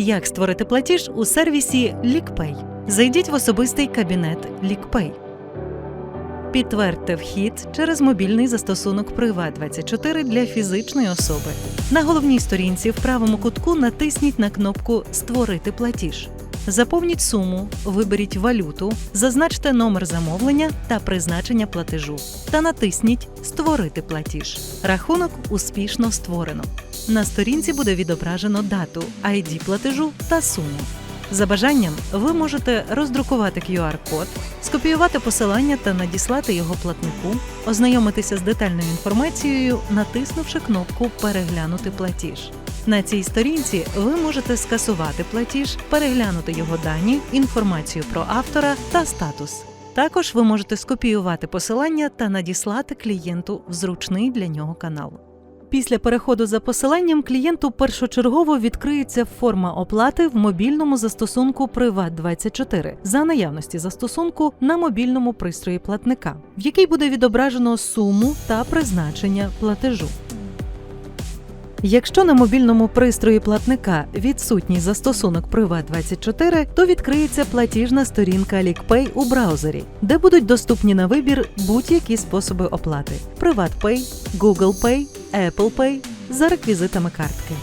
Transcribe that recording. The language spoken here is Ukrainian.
Як створити платіж у сервісі LeakPay? Зайдіть в особистий кабінет LeakPay. Підтвердьте вхід через мобільний застосунок Прива24 для фізичної особи. На головній сторінці в правому кутку натисніть на кнопку Створити платіж. Заповніть суму, виберіть валюту, зазначте номер замовлення та призначення платежу та натисніть Створити платіж. Рахунок успішно створено. На сторінці буде відображено дату, ID платежу та суму. За бажанням ви можете роздрукувати QR-код, скопіювати посилання та надіслати його платнику, ознайомитися з детальною інформацією, натиснувши кнопку Переглянути платіж. На цій сторінці ви можете скасувати платіж, переглянути його дані, інформацію про автора та статус. Також ви можете скопіювати посилання та надіслати клієнту в зручний для нього канал. Після переходу за посиланням клієнту першочергово відкриється форма оплати в мобільному застосунку Privat24 за наявності застосунку на мобільному пристрої платника, в якій буде відображено суму та призначення платежу. Якщо на мобільному пристрої платника відсутній застосунок Приват24, то відкриється платіжна сторінка LickPay у браузері, де будуть доступні на вибір будь-які способи оплати: PrivatPay, Google Pay, Apple Pay за реквізитами картки.